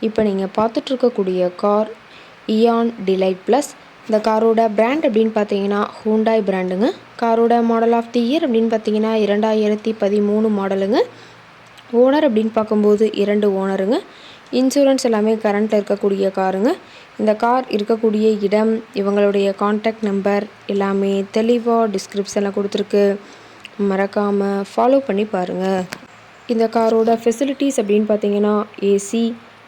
இப்போ நீங்கள் பார்த்துட்ருக்கக்கூடிய கார் இயான் டிலைட் ப்ளஸ் இந்த காரோட பிராண்ட் அப்படின்னு பார்த்தீங்கன்னா ஹூண்டாய் பிராண்டுங்க காரோட மாடல் ஆஃப் தி இயர் அப்படின்னு பார்த்தீங்கன்னா இரண்டாயிரத்தி பதிமூணு மாடலுங்க ஓனர் அப்படின்னு பார்க்கும்போது இரண்டு ஓனருங்க இன்சூரன்ஸ் எல்லாமே கரண்ட்டில் இருக்கக்கூடிய காருங்க. இந்த கார் இருக்கக்கூடிய இடம் இவங்களுடைய காண்டாக்ட் நம்பர் எல்லாமே தெளிவாக டிஸ்கிரிப்ஷனில் கொடுத்துருக்கு. மறக்காமல் ஃபாலோ பண்ணி பாருங்கள் இந்த காரோட ஃபெசிலிட்டிஸ் அப்படின்னு பார்த்தீங்கன்னா AC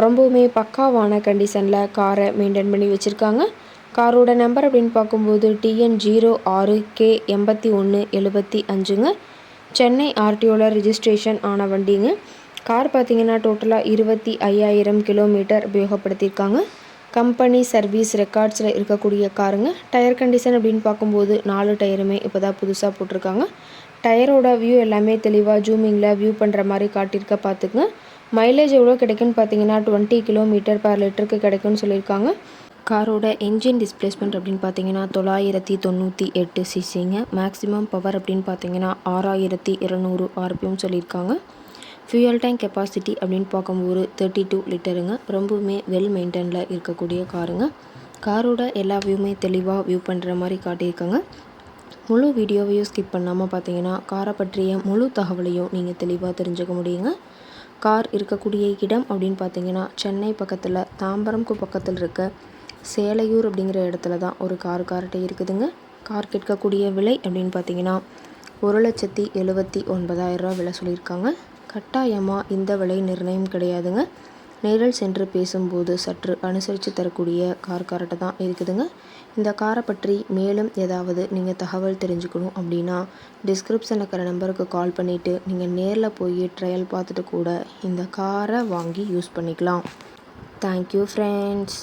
ரொம்பவுமே பக்காவான கண்டிஷனில் காரை மெயின்டைன் பண்ணி வச்சுருக்காங்க. காரோட நம்பர் அப்படின்னு பார்க்கும்போது டிஎன் ஜீரோ ஆறு கே எண்பத்தி ஒன்று எழுபத்தி அஞ்சுங்க. சென்னை ஆர்டிஓவில் ரிஜிஸ்ட்ரேஷன் ஆன வண்டிங்க. கார் பார்த்தீங்கன்னா டோட்டலாக இருபத்தி ஐயாயிரம் கிலோமீட்டர் உபயோகப்படுத்தியிருக்காங்க. கம்பெனி சர்வீஸ் ரெக்கார்ட்ஸில் இருக்கக்கூடிய காருங்க. டயர் கண்டிஷன் அப்படின்னு பார்க்கும்போது நாலு டயருமே இப்போ தான் புதுசாக போட்டிருக்காங்க டயரோட வியூ எல்லாமே தெளிவாக ஜூமிங்கில் வியூ பண்ணுற மாதிரி காட்டியிருக்க பார்த்துக்குங்க. மைலேஜ் எவ்வளோ கிடைக்குன்னு பார்த்தீங்கன்னா டுவெண்ட்டி கிலோமீட்டர் பர் லிட்டருக்கு கிடைக்குன்னு சொல்லியிருக்காங்க. காரோட என்ஜின் டிஸ்பிளேஸ்மெண்ட் அப்படின்னு பார்த்தீங்கன்னா தொள்ளாயிரத்தி தொண்ணூற்றி எட்டு சிசிங்க மேக்ஸிமம் பவர் அப்படின்னு பார்த்தீங்கன்னா ஆறாயிரத்தி இரநூறு ஆர்பிஎம் சொல்லியிருக்காங்க. ஃபியூயல் டேங்க் கெப்பாசிட்டி அப்படின்னு பார்க்கும்போது தேர்ட்டி டூ லிட்டருங்க ரொம்பவுமே வெல் மெயின்டைனில் இருக்கக்கூடிய காருங்க காரோட எல்லா வியூமே தெளிவாக வியூ பண்ணுற மாதிரி காட்டியிருக்காங்க. முழு வீடியோவையும் ஸ்கிப் பண்ணாமல் பார்த்தீங்கன்னா காரை பற்றிய முழு தகவலையும் நீங்கள் தெளிவாக தெரிஞ்சுக்க முடியுங்க. கார் இருக்கக்கூடிய இடம் அப்படின்னு பார்த்தீங்கன்னா சென்னை பக்கத்தில் தாம்பரம்க்கு பக்கத்தில் இருக்க சேலையூர் அப்படிங்கிற இடத்துல தான் ஒரு கார் கார்கிட்ட இருக்குதுங்க. கார் கேட்கக்கூடிய விலை அப்படின்னு பார்த்தீங்கன்னா ஒரு லட்சத்தி எழுபத்தி ஒன்பதாயிரரூவா விலை சொல்லியிருக்காங்க. கட்டாயமாக இந்த விலை நிர்ணயம் கிடையாதுங்க. நேரில் சென்று பேசும்போது சற்று அனுசரித்து தரக்கூடிய கார் கரெக்டாக தான் இருக்குதுங்க. இந்த காரை பற்றி மேலும் ஏதாவது நீங்கள் தகவல் தெரிஞ்சுக்கணும் அப்படின்னா டிஸ்கிரிப்ஷனில் இருக்கிற நம்பருக்கு கால் பண்ணிவிட்டு நீங்கள் நேரில் போய் ட்ரையல் பார்த்துட்டு கூட இந்த காரை வாங்கி யூஸ் பண்ணிக்கலாம். Thank you friends